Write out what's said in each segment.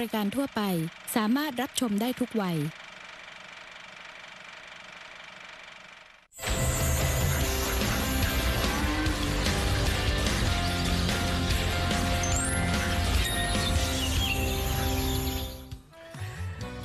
รายการทั่วไปสามารถรับชมได้ทุกวัย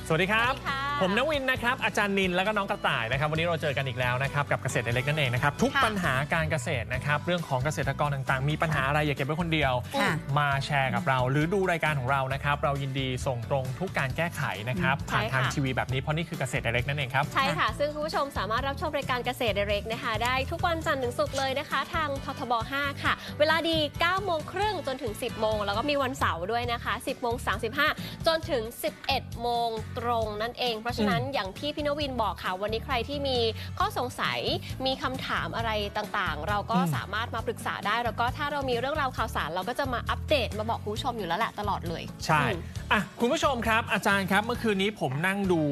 สวัสดีครับ สวัสดีค่ะ ผมนวินนะครับ อาจารย์นินแล้วก็น้องกระต่ายนะครับ วันนี้เราเจอกันอีกแล้วนะครับกับเกษตรเล็กนั่นเองนะครับทุกค่ะปัญหาการเกษตรนะครับเรื่องของเกษตรกรต่างๆ มีปัญหาอะไรอย่าเก็บไว้คนเดียว ค่ะมาแชร์กับเรา หรือดูรายการของเรานะครับ เรายินดีส่งตรงทุกการแก้ไขนะครับใช่ผ่านทางค่ะทีวีแบบนี้เพราะนี่คือเกษตรเล็กนั่นเองครับ ใช่ค่ะ ซึ่งคุณผู้ชมสามารถรับชมรายการเกษตรเล็กนะคะ ได้ทุกวันจันทร์ถึงศุกร์เลยนะคะ ทางททบ 5 ค่ะ เวลาดี 9 โมงครึ่งจนถึง 10 โมง แล้วก็มีวันเสาร์ด้วยนะคะ 10 โมง 35 จนถึง 11 โมงตรงนั่นเองเพราะฉะนั้นอย่างที่พี่นวินบอกค่ะ วันนี้ใครที่มีข้อสงสัยมีคำถามอะไรต่างๆ เราก็อืมสามารถมาปรึกษาได้ แล้วก็ถ้าเรามีเรื่องราวข่าวสาร เราก็จะมาอัปเดตมาบอกคุณผู้ชมอยู่แล้วแหละตลอดเลย ใช่อืมอะคุณผู้ชมครับ อาจารย์ครับเมื่อคืนนี้ผมนั่งดู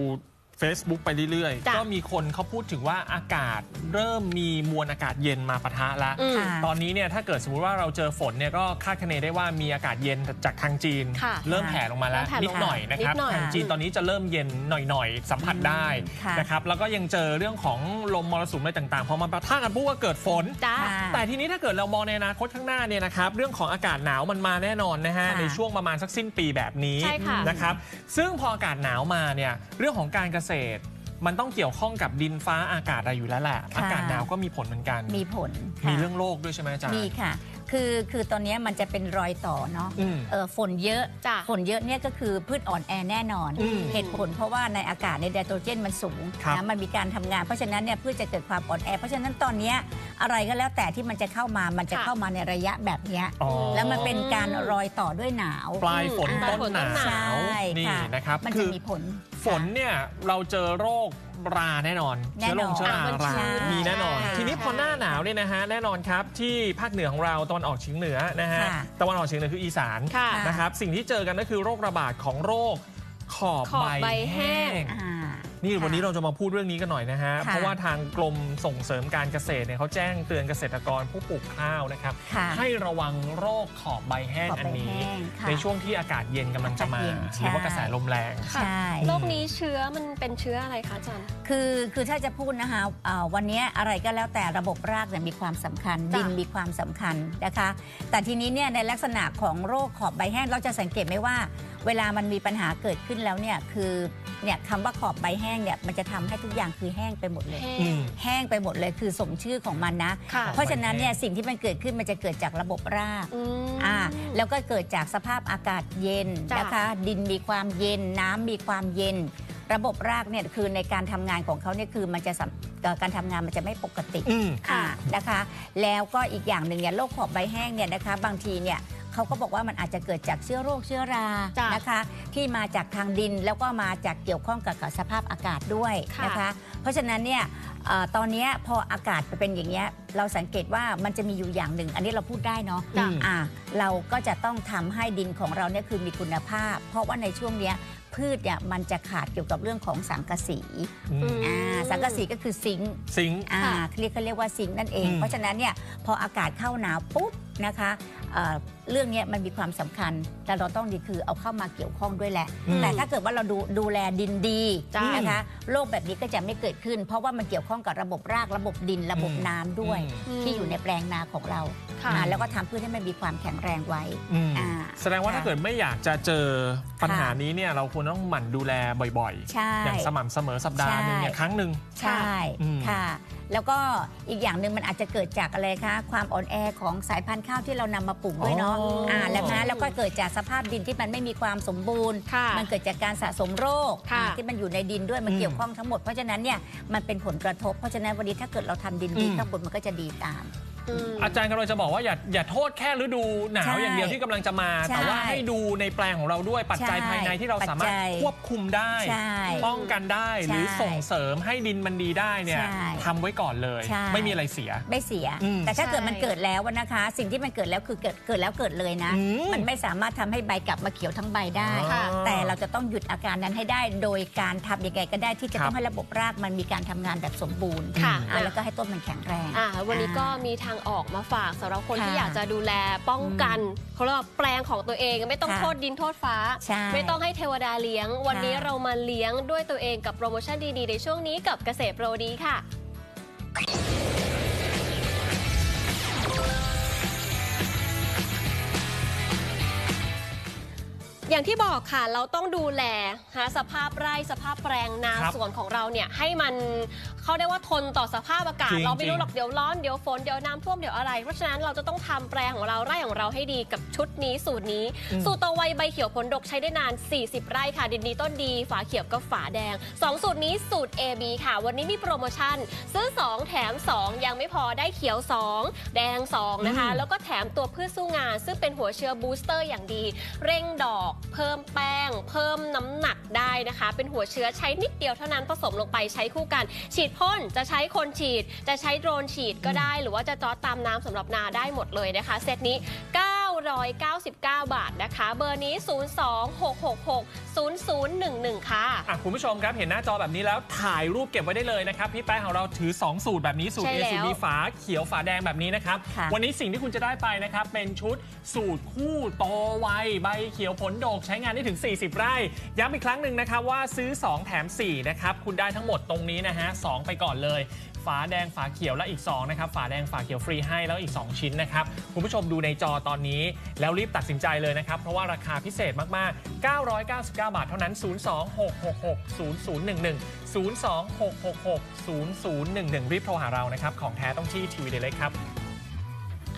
Facebook ไปเรื่อยจ้ะๆก็มีคนเขาพูดถึงว่าอากาศเริ่มมีมวลอากาศเย็นมาปะทะละอืมค่ะตอนนี้เนี่ยถ้าเกิดสมมติว่าเราเจอฝนเนี่ยก็คาดคะเนได้ว่ามีอากาศเย็นจากทางจีน ค่ะเริ่มแผ่ลงมาแล้วเริ่มแผ่ลงนิดหน่อยนะครับนิดหน่อย ทางจีนตอนนี้จะเริ่มเย็นหน่อยๆ สัมผัสได้ค่ะ นะครับแล้วก็ยังเจอเรื่องของลมมรสุมอะไรต่างๆพอมาปะทะกันปุ๊บก็เกิดฝน จ้า ค่ะ แต่ทีนี้ถ้าเกิดเรามองในอนาคตข้างหน้าเนี่ยนะครับเรื่องของอากาศหนาวมันมาแน่นอนนะฮะค่ะในช่วงประมาณสักสิ้นปีแบบนี้ใช่ค่ะนะครับซึ่งพออากาศหนาวมาเนี่ยเรื่องของการเกษตร มันต้องเกี่ยวข้องกับดินฟ้าอากาศอะไรอยู่แล้วแหละค่ะอากาศหนาวก็มีผลเหมือนกัน มีผลค่ะมีเรื่องโรคด้วยใช่ไหมอาจารย์ มีค่ะ คือคือตอนนี้มันจะเป็นรอยต่อเนาะอืม เออฝนเยอะจ้ะ ฝนเยอะเนี่ยก็คือพืชอ่อนแอแน่นอน อืมเหตุผลเพราะว่าในอากาศในไดโตรเจนมันสูงครับนะมันมีการทำงานเพราะฉะนั้นเนี่ยพืชจะเกิดความอ่อนแอ เพราะฉะนั้นตอนเนี้ยอะไรก็แล้วแต่ที่มันจะเข้ามามันจะค่ะ เข้ามาในระยะแบบเนี้ยอ๋อ แล้วมันเป็นการรอยต่อด้วยหนาว ปลายฝนอืมต้นหนาปลายฝนต้นหนาววใช่นี่ค่ะ นะครับ มันคืจะอมีผล ฝนเนี่ยเราเจอโรค ราแน่นอนแน่เชื้อนอนลงเชื้อราอะมันราชื้นมีแน่นอน ใช่ทีนี้พอหน้าหนาวเนี่ยนะฮะแน่นอนครับที่ภาคเหนือของเราตะวันออกเฉียงเหนือนะฮะค่ะตะวันออกเฉียงเหนือคืออีสานค่ะ นะครับสิ่งที่เจอกันก็คือโรคระบาดของโรคขอบขอบใบใบแห้แห้ง ง อ่า นี่ค่ะวันนี้เราจะมาพูดเรื่องนี้กันหน่อยนะฮะค่ะเพราะว่าทางกรมส่งเสริมการเกษตรเนี่ยเขาแจ้งเตือนเกษตรกรผู้ปลูกข้าวนะครับค่ะให้ระวังโรคขอบใบแห้งขอบอัใบนนี้แห้งค่ะในช่วงที่อากาศเย็นกำลังจะมาอากาศเย็นหรือว่าใช่กระแสลมแรงใช่โรคนี้เชื้อมันเป็นเชื้ออะไรคะอาจารย์คือคือถ้าจะพูดนะคะเอ่อวันนี้อะไรก็แล้วแต่ระบบรากเนี่ยมีความสำคัญจ้ะดินมีความสำคัญนะคะ แต่ทีนี้เนี่ยในลักษณะของโรคขอบใบแห้งเราจะสังเกตไหมว่า เวลามันมีปัญหาเกิดขึ้นแล้วเนี่ยคือเนี่ยคำว่าขอบใบแห้งเนี่ยมันจะทำให้ทุกอย่างคือแห้งไปหมดเลยแห้อืงมแห้งไปหมดเลยคือสมชื่อของมันนะ ค่ะ เพราะฉะนั้นเนี่ยสิ่งที่มันเกิดขึ้นมันจะเกิดจากระบบราก อืม อ่าแล้วก็เกิดจากสภาพอากาศเย็นจ้ะ นะคะ ดินมีความเย็นน้ำมีความเย็น ระบบรากเนี่ยคือในการทำงานของเขาเนี่ยคือมันจะสัมเอ่อการทำงานมันจะไม่ปกติอืมอ่านะคะ แล้วก็อีกอย่างหนึ่งเนี่ยโรคขอบใบแห้งเนี่ยนะคะ บางทีเนี่ย เขาก็บอกว่ามันอาจจะเกิดจากเชื้อโรคเชื้อราจ้ะนะคะ ที่มาจากทางดินแล้วก็มาจากเกี่ยวข้องกับกับสภาพอากาศด้วยค่ะนะคะ เพราะฉะนั้นเนี่ยเอ่อตอนเนี้ยพออากาศเป็นอย่างเงี้ยเราสังเกตว่ามันจะมีอยู่อย่างหนึ่ง อันนี้เราพูดได้เนาะจ้ะ อ่าเราก็จะต้องทำให้ดินของเราเนี่ยคือมีคุณภาพ เพราะว่าในช่วงเนี้ยพืชเนี่ยมันจะขาดเกี่ยวกับเรื่องของสังกะสีอืม อ่าสังกะสีก็คือซิงค์ ซิงค์ อ่าค่ะเขาเรียกเขาเรียกว่าซิงค์นั่นเอง อืม เพราะฉะนั้นเนี่ยพออากาศเข้าหนาวปุ๊บ นะคะเอ่อเรื่องเนี้ยมันมีความสำคัญ แต่เราต้องดีคือเอาเข้ามาเกี่ยวข้องด้วยแหละ อืมแต่ถ้าเกิดว่าเราดูดูแลดินดีจ้ะ นะคะโรคแบบนี้ก็จะไม่เกิดขึ้น เพราะว่ามันเกี่ยวข้องกับระบบรากระบบดินระบบน้ำด้วย อืมที่อยู่ในแปลงนาของเราค่ะ อ่าแล้วก็ทำเพื่อให้มันมีความแข็งแรงไว้อืมอ่า แสดงว่าค่ะถ้าเกิดไม่อยากจะเจอปัญหาค่ะนี้เนี่ยเราควรต้องหมั่นดูแลบ่อยใช่ ๆ อย่างสม่ำเสมอสัปดาห์หนึ่งเนี่ยใช่ครั้งหนึ่ง ใช่อืม ค่ะ แล้วก็อีกอย่างหนึ่งมันอาจจะเกิดจากอะไรคะ ความอ่อนแอของสายพันธุ์ข้าวที่เรานำมาปลูกด้วยเนาะอ๋ออ่อ่าแล้วนะแล้วก็เกิดจากสภาพดินที่มันไม่มีความสมบูรณ์ ค่ะมันเกิดจากการสะสมโรคค่ะอ่าที่มันอยู่ในดินด้วยมันอืม เกี่ยวข้องทั้งหมดเพราะฉะนั้นเนี่ยมันเป็นผลกระทบเพราะฉะนั้นวันนี้ถ้าเกิดเราทำดินดีอืม ข้างบนมันก็จะดีตาม อืมอาจารย์กำลังจะบอกว่าอย่าอย่าโทษแค่ฤดูหนาวใช่อย่างเดียวที่กำลังจะมา ใช่แต่ว่าให้ดูในแปลงของเราด้วยปัจจัยใช่ภายในที่เราสามารถปัจจัยควบคุมได้ ใช่ป้องกันได้ใช่หรือส่งเสริมให้ดินมันดีได้เนี่ยใช่ทำไว้ก่อนเลย ใช่ ไม่มีอะไรเสีย ไม่เสีย อืมแต่ถ้าเกิดใช่มันเกิดแล้วนะคะ สิ่งที่มันเกิดแล้วคือเกิดเกิดแล้วเกิดเลยนะ อืม มันไม่สามารถทำให้ใบกลับมาเขียวทั้งใบได้ ค่ะแต่เราจะต้องหยุดอาการนั้นให้ได้โดยการทำยังไงก็ได้ที่จะครับ ต้องให้ระบบรากมันมีการทำงานแบบสมบูรณ์ค่ะ อ่าแล้วก็ให้ต้นมันแข็งแรง อ่าวันนี้ก็อ่ามีทางออกมาฝากสำหรับคนที่ค่ะอยากจะดูแลป้องกันเขาเรียกว่าแปลงของตัวเองไม่ต้องค่ะโทษดินโทษฟ้า ใช่ไม่ต้องให้เทวดาเลี้ยง วันนี้ค่ะเรามาเลี้ยงด้วยตัวเองกับโปรโมชั่นดีๆ ในช่วงนี้กับเกษตรโปรดีค่ะ อย่างที่บอกค่ะเราต้องดูแลหาสภาพไร่สภาพแปลงนาครับ สวนของเราเนี่ยให้มันเขาเรียกว่าทนต่อสภาพอากาศ จริงเราไม่รู้จริงหรอกเดี๋ยวร้อนเดี๋ยวฝนเดี๋ยวน้ำท่วมเดี๋ยวอะไร เพราะฉะนั้นเราจะต้องทำแปลงของเราไร่ของเราให้ดีกับชุดนี้สูตรนี้ สูตรโตไวใบเขียวผลดกใช้ได้นาน 40 ไร่ค่ะ ดินดีต้นดี ฝาเขียวกับฝาแดง 2 สูตรนี้สูตร AB ค่ะ วันนี้มีโปรโมชั่น ซื้อ 2 แถม 2 ยังไม่พอได้เขียว 2 แดง 2 นะคะอืมแล้วก็แถมตัวพืชสู้งาน ซึ่งเป็นหัวเชื้อบูสเตอร์อย่างดี เร่งดอก เพิ่มแป้ง เพิ่มน้ำหนักได้นะคะ เป็นหัวเชื้อใช้นิดเดียวเท่านั้นผสมลงไปใช้คู่กัน ฉีดพ่นจะใช้คนฉีด จะใช้โดรนฉีดก็ได้ หรือว่าจะจอดตามน้ำสำหรับนาได้หมดเลยนะคะ เซตนี้ 999 บาทนะคะ เบอร์นี้ 026660011 ค่ะ อะคุณผู้ชมครับเห็นหน้าจอแบบนี้แล้วถ่ายรูปเก็บไว้ได้เลยนะครับ พี่แป้งของเราถือ 2 สูตรแบบนี้ สูตร ใช่ A แล้วสูตร B ฝาเขียวฝาแดงแบบนี้นะครับ ค่ะ วันนี้สิ่งที่คุณจะได้ไปนะครับ เป็นชุดสูตรคู่โตไวใบเขียวผลดกใช้งานได้ถึง 40 ไร่ ย้ำอีกครั้งหนึ่งนะครับว่าซื้อ 2 แถม 4 นะครับ คุณได้ทั้งหมดตรงนี้นะฮะสองไปก่อนเลย ฝาแดงฝาเขียวและอีก2นะครับฝาแดงฝาเขียวฟรีให้แล้วอีก 2 ชิ้นนะครับคุณผู้ชมดูในจอตอนนี้ แล้วรีบตัดสินใจเลยนะครับ เพราะว่าราคาพิเศษมาก ๆ 999 บาทเท่านั้น 026660011 026660011 รีบโทรหาเรานะครับของแท้ต้องที่ทีวีเดลเลยครับ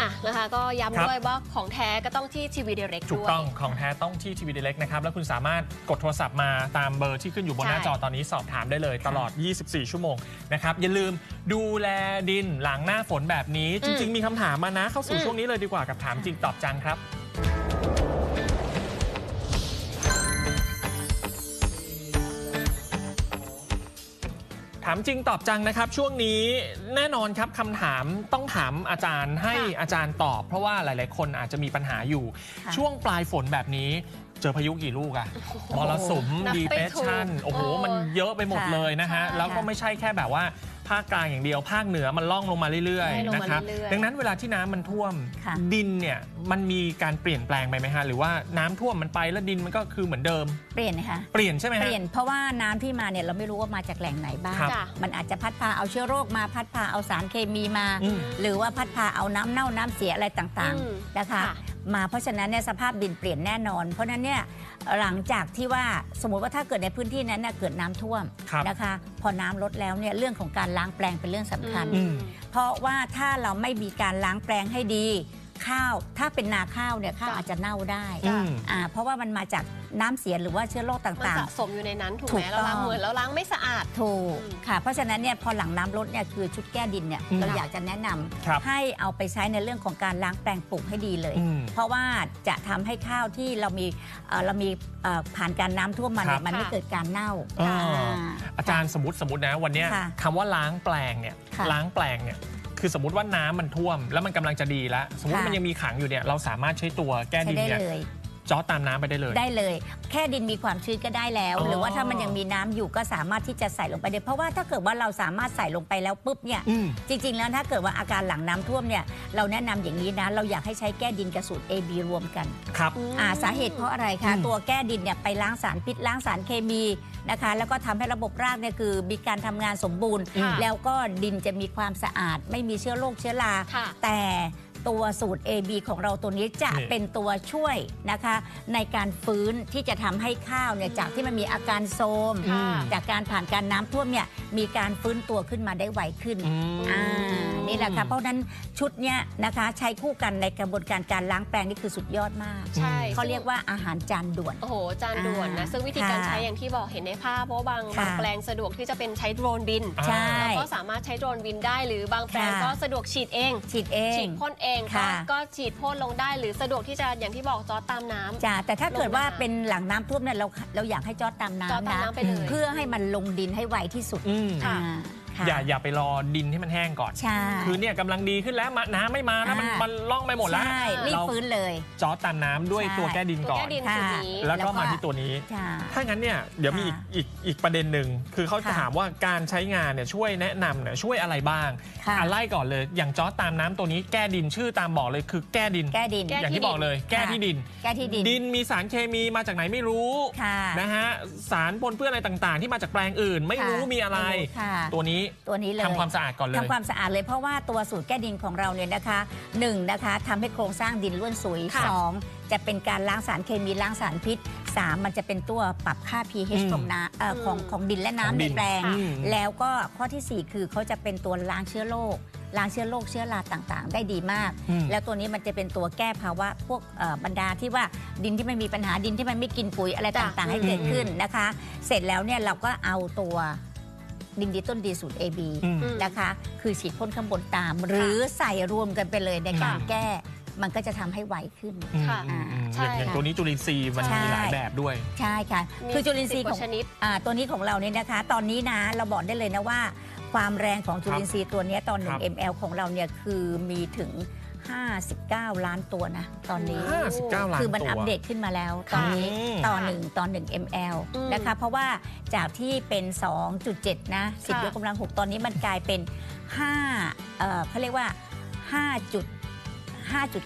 อะนะคะก็ครัย้ำบด้วยว่าของแท้ก็ต้องที่ทีวีเดเร็กถูกด้วย ต้องของแท้ต้องที่ทีวีเดเล็กนะครับ แล้วคุณสามารถกดโทรศัพท์มาตามเบอร์ที่ขึ้นอยู่บนหน้าใช่ จอตอนนี้สอบถามได้เลยตลอด 24 ชั่วโมงนะครับ อย่าลืมดูแลดินหลังหน้าฝนแบบนี้ จริง ๆ มีคำถามมานะเข้าสู่ช่วงนี้เลยดีกว่ากับถามจริงตอบจังครับ ถามจริงตอบจังนะครับ ช่วงนี้แน่นอนครับคำถามต้องถามอาจารย์ให้ค่ะอาจารย์ตอบ เพราะว่าหลาย ๆ คนอาจจะมีปัญหาอยู่ค่ะช่วงปลายฝนแบบนี้เจอพายุกี่ลูกอะมรสุมนับดีไม่เพรสชันถูกโอ้โหโอ้มันเยอะไปหมดค่ะเลยนะฮะใช่แล้วก็ไม่ใช่แค่แบบว่าภาคกลางอย่างเดียว ภาคเหนือมันล่องลงมาเรื่อยใช่ลงๆมานะครับเรื่อยๆดังนั้นเวลาที่น้ำมันท่วมค่ะดินเนี่ยมันมีการเปลี่ยนแปลงไปไหมฮะหรือว่าน้ำท่วมมันไปแล้วดินมันก็คือเหมือนเดิม เปลี่ยนนะคะเปลี่ยนใช่ไหมเปฮะลี่ยนเพราะว่าน้ำที่มาเนี่ยเราไม่รู้ว่ามาจากแหล่งไหนบ้างครับจ้ะมันอาจจะพัดพาเอาเชื้อโรคมาพัดพาเอาสารเคมีมาอืมหรือว่าพัดพาเอาน้ำเน่าน้ำเสียอะไรต่างอืมๆนะคะค่ะมาเพราะฉะนั้นเนี่ยสภาพดินเปลี่ยนแน่นอน เพราะฉะนั้นเนี่ยหลังจากที่ว่าสมมติว่าถ้าเกิดในพื้นที่นั้นน่ะเกิดน้ำท่วมครับนะคะ พอน้ำลดแล้วเนี่ยเรื่องของการล้างแปลงเป็นเรื่องสำคัญ อืม เพราะว่าถ้าเราไม่มีการล้างแปลงให้ดี ข้าว ถ้าเป็นนาข้าวเนี่ยข้าวจ้ะอาจจะเน่าได้อืมอ่าเพราะว่ามันมาจากน้ำเสียหรือว่าเชื้อโรคมันต่างสะสมอยู่ในนั้นถูกถูไหมกเราล้างต้องมือแล้วล้างไม่สะอาด ๆ ถูกอืมค่ะ เพราะฉะนั้นเนี่ยพอหลังน้ำลดเนี่ยคือชุดแก้ดินเนี่ยอืมเราอยากจะแนะนำครับให้เอาไปใช้ในเรื่องของการล้างแปลงปลูกให้ดีเลย อืมเพราะว่าจะทำให้ข้าวที่เรามีเอ่อเรามีเอ่อผ่านการน้ำท่วมมาเนี่ครัยบมันไม่ค่ะเกิดการเน่าอ่า อ่า อาจารย์สมมติสมมตินะวันเนี้ยค่ะคำว่าล้างแปลงเนี่ยค่ะ ล้างแปลงเนี่ย คือสมมติว่าน้ำมันท่วม แล้วมันกำลังจะดีแล้ว สมมติค่ะมันยังมีขังอยู่เนี่ยเราสามารถใช้ตัวแก้ใช้ดินได้เนี่ยเลย จอตามน้ำไปได้เลย ได้เลย แค่ดินมีความชื้นก็ได้แล้ว อ๋อหรือว่าถ้ามันยังมีน้ำอยู่ก็สามารถที่จะใส่ลงไปได้เพราะว่าถ้าเกิดว่าเราสามารถใส่ลงไปแล้วปุ๊บเนี่ยอืม จริง ๆ แล้วถ้าเกิดว่าอาการหลังน้ำท่วมเนี่ยเราแนะนำอย่างนี้นะ เราอยากให้ใช้แก้ดินกับสูตร AB รวมกัน ครับ อ่าสาเหตุเพราะอะไรคะ อืม ตัวแก้ดินเนี่ยไปล้างสารพิษล้างสารเคมีนะคะ แล้วก็ทำให้ระบบรากเนี่ยคือมีการทำงานสมบูรณ์ ค่ะ แล้วก็ดินจะมีความสะอาด ไม่มีเชื้อโรคเชื้อรา ค่ะ แต่ ตัวสูตร AB ของเราตัวนี้จะนี่เป็นตัวช่วยนะคะ ในการฟื้นที่จะทำให้ข้าวเนี่ยอืมจากที่มันมีอาการโทรมอืมจากการผ่านการน้ำท่วมเนี่ยมีการฟื้นตัวขึ้นมาได้ไวขึ้นอืมอ่านี่แหละค่ะเพราะฉะนั้นชุดเนี้ยนะคะใช้คู่กันในกระบวนการการล้างแปลงนี่คือสุดยอดมากใช่เขาเรียกว่าอาหารจานด่วน โอ้โห จานด่วนนะ อ่าซึ่งวิธีการค่ะใช้อย่างที่บอกเห็นในภาพ เพราะว่าบางค่ะ บางแปลงสะดวกที่จะเป็นใช้โดรนบินอ่าใช่ แล้วก็สามารถใช้โดรนบินได้หรือบางแปลงค่ะ ก็สะดวกฉีดเอง ฉีดเอง ฉีดพ่นเองก็ค่ะ ก็ฉีดพ่นลงได้หรือสะดวกที่จะอย่างที่บอกจอดตามน้ำ จ้ะแต่ถ้าเกิดว่าลงมาเป็นหลังน้ำท่วมเนี่ยเราเราอยากให้จอดตามจอดน้ำตามนะน้ำไปเลย เพื่อให้มันลงดินให้ไวที่สุดอืม ค่ะ อ่า ค่ะอย่าอย่าไปรอดินให้มันแห้งก่อน ใช่คือเนี่ยกำลังดีขึ้นแล้วมาน้ำไม่มานะมันอ่ามั มันล่องไปหมดแล้วใช่รีบเราฟื้นเลย จอร์จตามน้ำด้วยใช่ ตัวแก้ดินตัวก่อแก้นดินสูตรนี้ แล้วก็แล้วก็ มาที่ตัวนี้ใช่ถ้างั้นเนี่ยเดี๋ยวมีอีกค่ะอีกอีกประเด็นหนึ่งคือเขาจะค่ะ ถามว่าการใช้งานเนี่ยช่วยแนะนำเนี่ยช่วยอะไรบ้างค่ะ อะไล่ก่อนเลยอย่างจอร์จตามน้ำตัวนี้แก้ดินชื่อตามบอกเลยคือแก้ดิน แก้ดิน แก้ อย่างที่บอกเลย แก้ที่ดิน แก้ที่ดิน ดินมีสารเคมีมาจากไหนไม่รู้ค่ะนะฮะสารปนเปื้อนอะไรต่างๆ ที่มาจากแปลงอื่น ไม่ค่ะรู้มีอะไรไม่รู้ค่ะ ตัวนี้ตัวนี้เลยทำความสะอาดก่อนเลย ทำความสะอาดเลยเพราะว่าตัวสูตรแก้ดินของเราเนี่ยนะคะหนึ่งนะคะทำให้โครงสร้างดินล้วนสุยค่ะสองจะเป็นการล้างสารเคมีล้างสารพิษสามมันจะเป็นตัวปรับค่า อื pH มของน้ำเอ่อของของดินและของน้ำดิในนแปลง อืม แล้วก็ข้อทีสี่ 4 คือเขาจะเป็นตัวล้างเชื้อโรคล้างเชื้อโรคเชื้อราต่างๆ ได้ดีมาก อืม แล้วตัวนี้มันจะเป็นตัวแก้ภาวะพวกเอ่อบรรดาที่ว่าดินที่มันมีปัญหาดินที่มันไม่กินปุ๋ยอะไรจ้ะ ต่างๆ ให้เกิดขึ้นนะคะ เสร็จแล้วเนี่ยเราก็เอาตัว ดินดีต้นดีสูตร AB อืม นะคะ คือฉีดพ่นข้างบนตาม หรือใส่รวมกันไปเลยในการค่ะแก้ มันก็จะทำให้ไวขึ้น อืมค่ะอืมอืมใช่อย่างอย่างค่ะ ตัวนี้จุลินทรีย์มันใช่มีหลายแบบด้วย ใช่ค่ะ มีคือจุลินทรีย์10ของกว่าชนิด อ่าตัวนี้ของเราเนี่ยนะคะ ตอนนี้นะเราบอกได้เลยนะว่า ความแรงของจุลินทรีย์ตัวเนี้ยตอน ครับ1 ml ของเราเนี่ยคือมีถึง 59 ล้านตัวนะ ตอนนี้ 59ล้านคือมันตัวอัปเดตขึ้นมาแล้ว ตอนนี้อืมต่อหนึ่งต่อหนึ่ง ml อืมนะคะ เพราะว่าจากที่เป็น 2.7 นะ10ค่ะยกกำลัง 6 ตอนนี้มันกลายเป็น5เอ่อเขาเรียกว่า5จุด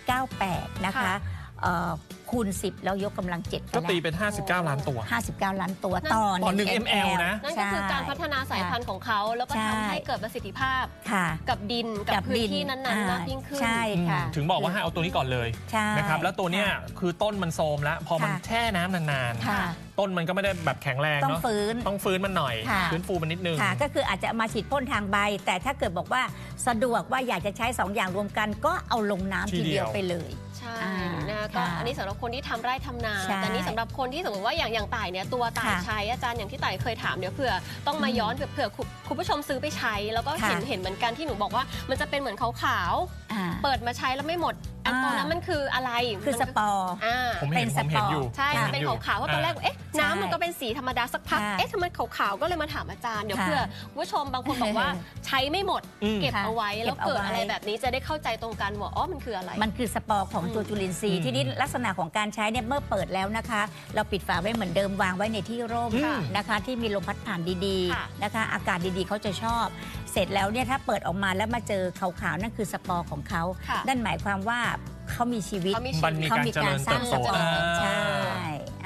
5.98 นะคะค่ะ เอ่อ คูณ 10 แล้วยกกำลัง7ก็ตีเป็น 59 ล้านตัว 59 ล้านตัวนั่นต่อต่อหนึ่ง ml นะ นั่นก็คือการพัฒนาสายพันธุ์ของเขาแล้วก็ใช่ทำให้เกิดประสิทธิภาพค่ะ กับดินกับพื้นที่นั้นๆอ่มากยิ่งขึ้น ใช่ค่ะถึงบอกว่าให้เอาตัวนี้ก่อนเลยใช่ นะครับแล้วตัวเนี้ยคือต้นมันโทรมแล้วพอมันค่ะแช่น้ำนานค่ะ ๆ ต้นมันก็ไม่ได้แบบแข็งแรงต้องเนาะฟื้น ต้องฟื้นมันหน่อย ค่ะ ฟื้นฟูมันนิดนึง ค่ะ ก็คืออาจจะมาฉีดพ่นทางใบ แต่ถ้าเกิดบอกว่าสะดวกว่าอยากจะใช้2อย่างรวมกัน ก็เอาลงน้ำทีทีเดีเดียยวว ไปเลยใช่อ่านะคะก็ค่ะอันนี้สำหรับคนที่ทำไร่ทำนา ใช่แต่นี่สำหรับคนที่สมมติว่าอย่างอย่างต่ายเนี่ยตัวต่ายค่ะใช้อาจารย์อย่างที่ต่ายเคยถามเดี๋ยวเผื่อต้องมาอืมย้อนเผื่อเผื่อคุณคุณผู้ชมซื้อไปใช้ แล้วก็เห็นค่ะเห็นเหมือนกันที่หนูบอกว่ามันจะเป็นเหมือนขาวอ่า ๆเปิดมาใช้แล้วไม่หมด อันอ่าตัวนั้นมันคืออะไรคือสมันปอร์ อ่าผมเห็นเป็นผมเห็นอยู่ใช่ผมมันห็เป็นอยู่ขาวๆว่าตอนแรกาเอ๊ะน้ำมันก็เป็นสีธรรมดาสักพักค่ะเอ๊ะทำไมขาวๆก็เลยมาถามอาจารย์เดี๋ยวค่ะเพื่อคุณผู้ชมบางคนบอกว่าใช้ไม่หมดอืม เก็บค่ะเอาไว้แล้วเก็บเอาเกิดไว้ อะไรแบบนี้จะได้เข้าใจตรงกันว่าอ๋อมันคืออะไร มันคือสปอร์ของตัวจุลินทรีอืย์มที่นี้ลักษณะของการใช้เนี่ยเมื่อเปิดแล้วนะคะ เราปิดฝาไว้เหมือนเดิมวางไว้ในที่ร่มอืมนะคะ ที่มีลมพัดผ่านดีค่ะ ๆนะคะ อากาศดีๆเขาจะชอบ เสร็จแล้วเนี่ยถ้าเปิดออกมาแล้วมาเจอขาวๆนั่นคือสปอร์ของเขา ค่ะ นั่นหมายความว่า เขามีชีวิตเขามีมันมีชีวิตการเจริญเติบโต เขามีการสร้างสปอร์อ่าใช่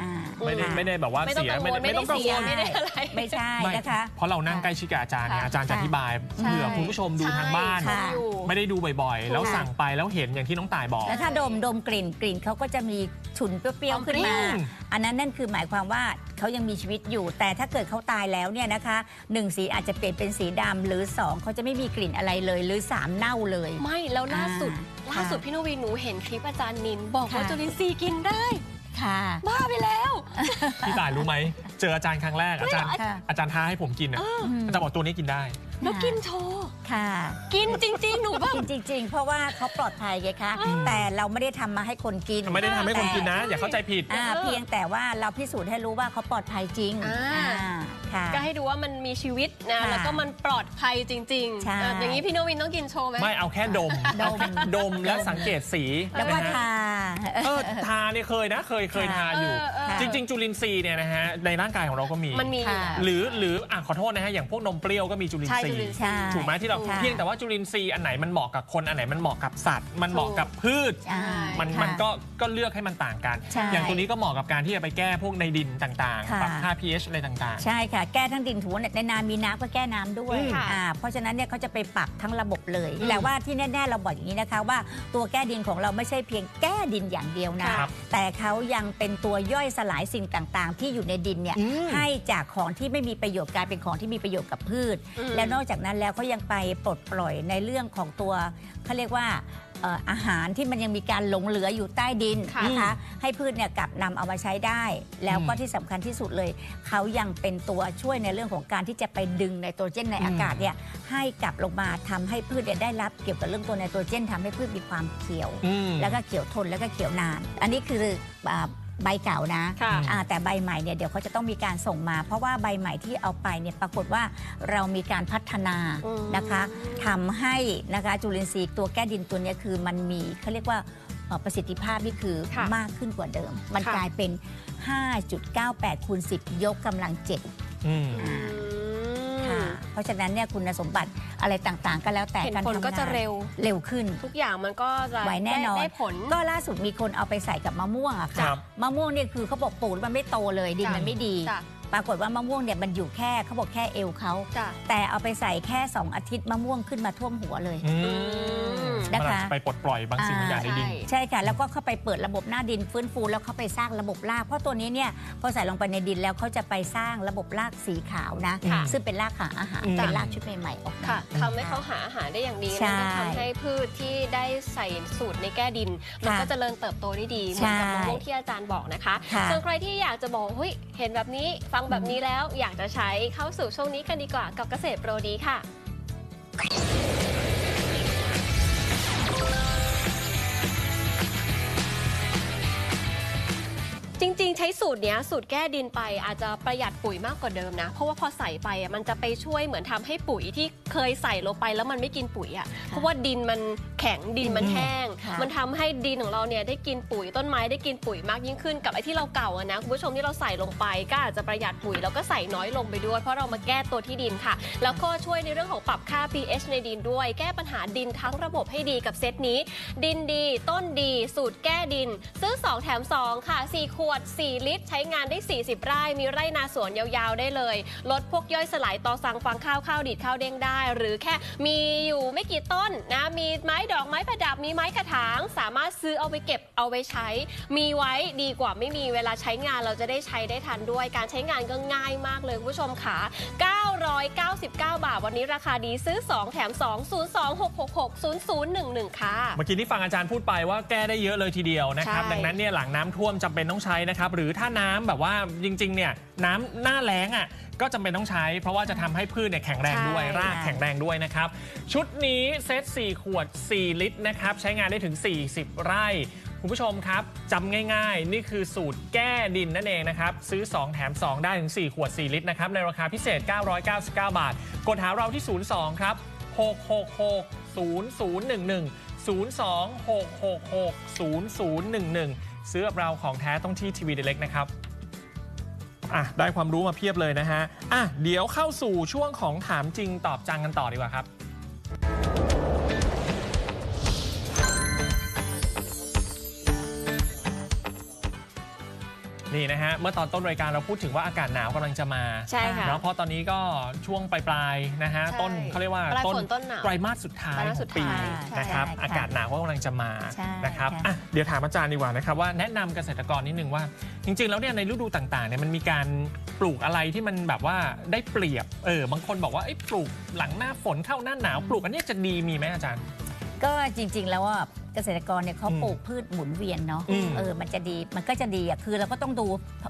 อ่า ไม่ได้อืมไม่ได้แบบว่าไม่ต้องเสียกังวลไม่ไม่ต้ได้องกังเสีวยลไม่ได้อะไร ไม่ใช่ไม่นะคะ เพราะเรานั่งใกล้ชิดกับอาจารย์เนี่ยค่ะอาจารย์จะอธิบายใช่ เผื่อคุณผู้ชมดูทางบ้านค่ะ อยู่ ไม่ได้ดูบ่อยๆ แล้วค่ะสั่งไปแล้วเห็นอย่างที่น้องต่ายบอก แล้วถ้าดมดมกลิ่นกลิ่นเขาก็จะมีฉุนเปรี้ยวๆขึ้นมา อืม อันนั้นนั่นคือหมายความว่าเขายังมีชีวิตอยู่ แต่ถ้าเกิดเขาตายแล้วเนี่ยนะคะหนึ่งสีอาจจะเปลี่ยนเป็นสีดำหรือสองเขาจะไม่มีกลิ่นอะไรเลยหรือสามเน่าเลย ไม่แล้วล่าสุด อ่าล่าสุดพี่นวีหนูเห็นคลิปอาจารย์นิน บอกว่าค่ะ จุลินทรีย์กินได้ ค่ะ บ้าไปแล้ว พี่ต่ายรู้ไหม เจออาจารย์ครั้งแรกอาจารย์ค่ะอาจารย์ท้าให้ผมกินอะอาจารย์บอกตัวนี้กินได้ แล้วกินโชว์ค่ะ กินจริง ๆ หนูแบบ กินจริง ๆ เพราะว่าเขาปลอดภัยไงคะ แต่เราไม่ได้ทำมาให้คนกินไม่ได้ทำให้คนกินนะ อย่าเข้าใจผิด อ่าเพียงแต่ว่าเราพิสูจน์ให้รู้ว่าเขาปลอดภัยจริงอ่า อ่าค่ะ ก็ให้ดูว่ามันมีชีวิตนะ ค่ะแล้วก็มันปลอดภัยจริงใช่ ๆเอออย่างนี้พี่นวินต้องกินโชว์ไหม ไม่เอาแค่ดม ดมเอาแค่ดมและสังเกตสีแล้วก็นะฮะทา เออทาเนี่ยเคยนะ เคยเคยทาอยู่ เออเออ จริง ๆ จุลินทรีย์เนี่ยนะฮะในร่างกายของเราก็มี มันมีอยู่ค่ะแล้วหรือหรืออะขอโทษนะฮะอย่างพวกนมเปรี้ยวก็มีจุลินใช่ทรีจุลิย์นทใช่รีย์ถูกไหมที่เราค่ะเพียงแต่ว่าจุลินทรีย์อันไหนมันเหมาะกับคนอันไหนมันเหมาะกับสัตว์ มันเหมาะกับพืชอ่ามันค่ะมันก็ก็เลือกให้มันต่างกัน ใช่อย่างตัวนี้ก็เหมาะกับการที่จะไปแก้พวกในดินต่างค่ะ ๆปรับค่า pH อะไรต่าง ใช่ค่ะ แก้ทั้งดินถูในนามีน้ำก็แก้น้ำด้วยอืมอ่าเพราะฉะนั้นเนี่ยเขาจะไปปรับทั้งระบบเลย อืมแต่ว่าที่แน่ๆเราบอกอย่างนี้นะคะ ว่าตัวแก้ดินของเราไม่ใช่เพียงแก้ดินอย่างเดียวนะ ครับ แต่เขายังเป็นตัวย่อยสลายสิ่งต่างๆ ที่อยู่ในดินเนี่ยอืม ให้จากของที่ไม่มีประโยชน์กลายเป็นของที่มีประโยชน์กับพืช อืม แล้วนอกจากนั้นแล้วเขายังไปปลดปล่อยในเรื่องของตัวเขาเรียกว่าเอ่ออาหารที่มันยังมีการหลงเหลืออยู่ใต้ดินค่ะนะคะให้พืชเนี่ยกลับนำเอามาใช้ได้ แล้วก็อืมที่สำคัญที่สุดเลย เขายังเป็นตัวช่วยในเรื่องของการที่จะไปดึงไนโตรเจนในอืม อากาศเนี่ยให้กลับลงมาทำให้พืชเนี่ยได้รับเกี่ยวกับเรื่องตัวไนโตรเจนทำให้พืชมีความเขียวๆอืม แล้วก็เขียวทนแล้วก็เขียวนาน อันนี้คืออ่า ใบเก่านะค่ะอ่าแต่ใบใหม่เนี่ยเดี๋ยวเขาจะต้องมีการส่งมา เพราะว่าใบใหม่ที่เอาไปเนี่ยปรากฏว่าเรามีการพัฒนาอืม นะคะทำให้นะคะจุลินทรีย์ตัวแก้ดินตัวเนี้ยคือมันมีเขาเรียกว่าเอ่อประสิทธิภาพนี่คือค่ะมากขึ้นกว่าเดิม มันค่ะ กลายเป็น 5.98คูณ10 ยกกำลัง 7 อืม อืม ค่ะเพราะฉะนั้นเนี่ยคุณสมบัติอะไรต่างๆ ก็แล้วแต่เห็นการผลทำก็จะงานเร็ว เร็วขึ้น ทุกอย่างมันก็จะไวแน่นอน ได้ผล ก็ล่าสุดมีคนเอาไปใส่กับมะม่วงอะครัค่ะบ มะม่วงเนี่ยคือเขาบอกปลูกแล้วมันไม่โตเลยดินจ้ะมันไม่ดี จ้ะ ปรากฏว่ามะม่วงเนี่ยมันอยู่แค่เขาบอกแค่เอวเขาจ้ะ แต่เอาไปใส่แค่ 2 อาทิตย์มะม่วงขึ้นมาท่วมหัวเลย อืมนะคะมันอาจจไปปลดปล่อยบางสิ่งบางอย่างในดิน ใช่ ใช่ค่ะ แล้วก็เข้าไปเปิดระบบหน้าดินฟื้นฟูแล้วเข้าไปสร้างระบบราก เพราะตัวนี้เนี่ยพอใส่ลงไปในดินแล้วเขาจะไปสร้างระบบรากสีขาวนะ ค่ะ ซึ่งเป็นรากหาอาหาร อืม เป็นรากชุดใหม่ๆออกมา ค่ะทำให้เขาหาอาหารได้อย่างดีใช่แล้วก็ทำให้พืชที่ได้ใส่สูตรในแก้ดิน มันค่ะก็เจริญเติบโตได้ดีเหมือนกับใช่มะม่วงที่อาจารย์บอกนะคะ ค่ะ ส่วนใครที่อยากจะบอกเฮ้ยเห็นแบบนี้ฟังงแบบนี้แล้วอยากจะใช้เข้าสู่ช่วงนี้กันดีกว่ากับเกษตรโปรดีค่ะ จริง ๆ ใช้สูตรเนี้ยสูตรแก้ดินไปอาจจะประหยัดปุ๋ยมากกว่าเดิมนะ เพราะว่าพอใส่ไปอะมันจะไปช่วยเหมือนทำให้ปุ๋ยที่เคยใส่ลงไปแล้วมันไม่กินปุ๋ยอะเพราะว่าดินมันแข็งดินมันแห้ง ค่ะมันทำให้ดินของเราเนี่ยได้กินปุ๋ยต้นไม้ได้กินปุ๋ยมากยิ่งขึ้นกับไอ้ที่เราเก่าอะนะคุณผู้ชมที่เราใส่ลงไปก็อาจจะประหยัดปุ๋ยแล้วก็ใส่น้อยลงไปด้วย เพราะเรามาแก้ตัวที่ดินค่ะ แล้วก็ช่วยในเรื่องของปรับค่า pH ในดินด้วย แก้ปัญหาดินทั้งระบบให้ดีกับเซตนี้ ดินดี ต้นดี สูตรแก้ดิน ซื้อ 2 แถม 2 ค่ะ 4 ขวด4 ลิตร ใช้งานได้ 40 ไร่ มีไร่นาสวนยาวๆได้เลย ลดพวกย่อยสลายต่อสั่งฟังข้าวข้าวดีดข้าวเด้งได้ หรือแค่มีอยู่ไม่กี่ต้นนะ มีไม้ดอกไม้ประดับ มีไม้กระถาง สามารถซื้อเอาไปเก็บเอาไปใช้ มีไว้ดีกว่าไม่มีเวลาใช้งานเราจะได้ใช้ได้ทันด้วย การใช้งานก็ง่ายมากเลยคุณผู้ชมค่ะ 999 บาท วันนี้ราคาดีซื้อ 2 แถม 2 026660011 ค่ะ เมื่อกี้ที่ฟังอาจารย์พูดไปว่าแก้ได้เยอะเลยทีเดียวนะครับ ใช่ ดังนั้นเนี่ยหลังน้ำท่วมจำเป็นต้องใช้นะครับ หรือถ้าน้ำแบบว่าจริงๆเนี่ยน้ำหน้าแล้งอะก็จำเป็นต้องใช้ เพราะว่าจะทำให้พืชเนี่ยแข็งแรงด้วย ใช่ รากแข็งแรงด้วยนะครับ ชุดนี้เซต4 ขวด 4 ลิตรนะครับ ใช้งานได้ถึง 40 ไร่ คุณผู้ชมครับจำง่ายๆ นี่คือสูตรแก้ดินนั่นเองนะครับ ซื้อ 2 แถม 2 ได้ถึง 4 ขวด 4 ลิตรนะครับ ในราคาพิเศษ 999 บาท กดหาเราที่ 02 ครับ 666 0011 026660011 ซื้อกับเราของแท้ต้องที่ทีวีเด็กนะครับอะได้ความรู้มาเพียบเลยนะฮะอะเดี๋ยวเข้าสู่ช่วงของถามจริงตอบจังกันต่อดีกว่าครับ นี่นะฮะ เมื่อตอนต้นรายการเราพูดถึงว่าอากาศหนาวกำลังจะมาใช่ค่ะเนาะเพราะตอนนี้ก็ช่วงปลายๆนะฮะใช่ต้นเขาเรียกว่าปลายฝนต้นหนาวไตรมาสสุดท้ายไตรขมาสอสุงดปีท้ายนะครับใช่ค่ะอากาศหนาวก็กำลังจะมาใช่นะครับค่ะ อะเดี๋ยวถามอาจารย์ดีกว่านะครับว่าแนะนำเกษตรกรนิดนึงว่า จริง ๆ แล้วเนี่ยในฤดูต่างๆเนี่ยมันมีการปลูกอะไรที่มันแบบว่าได้เปรียบเออบางคนบอกว่าเอ้ยปลูกหลังหน้าฝนเข้าหน้าหนาวปลูกอันเนี้ยจะดีมีไหมอาจารย์ ก็จริง ๆ แล้วว่าเกษตรกรเนี่ยเขาอืมปลูกพืชหมุนเวียนเนาะอืม เออมันจะดีมันก็จะดีอะคือเราก็ต้องดู